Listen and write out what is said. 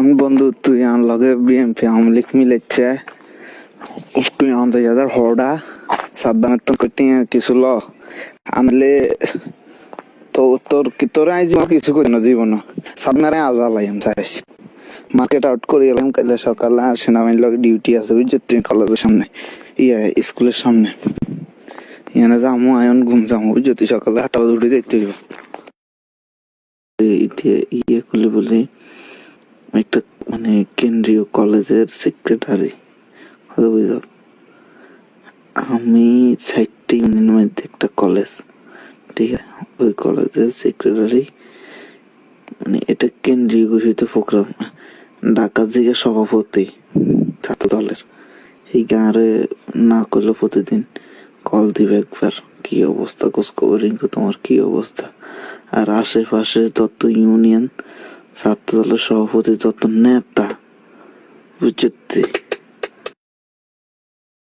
আমি বন্ধু, তুই আমার লগে বিএমপি আওয়ামী লীগ মিলেছে। তুই আমাদের যাদের হড়া সাদ্দামের তো কটি কিছু ল। আনলে তো তোর কি, তোর আই কিছু করি না জীবন সাদমারে আজালাই আমি চাইছি। মার্কেট আউট করে এলাম কালে সকালে আর সেনাবাহিনীর লগে ডিউটি আছে, বুঝছ? তুমি কলেজের সামনে ইয়ে স্কুলের সামনে। এখানে যামু, আয়ন ঘুম যামু, বুঝছ? তুই সকালে আটটা বাজে উঠে দেখতে ইয়ে করলে বলে একটা মানে কেন্দ্রীয় কলেজের সেক্রেটারি কথা বুঝল আমি চারটে ইউনিয়নের মধ্যে একটা কলেজ ঠিক আছে? ওই কলেজের সেক্রেটারি মানে এটা কেন্দ্রীয় ঘোষিত প্রোগ্রাম ঢাকা জিগা সভাপতি, ছাত্র দলের। এই গাঁরে না করলে প্রতিদিন কল দিবে একবার, কি অবস্থা? খোঁজ খবর তোমার কি অবস্থা? আর আশেপাশে যত ইউনিয়ন ছাত্র দলের সভাপতি যত নেতা বুঝতে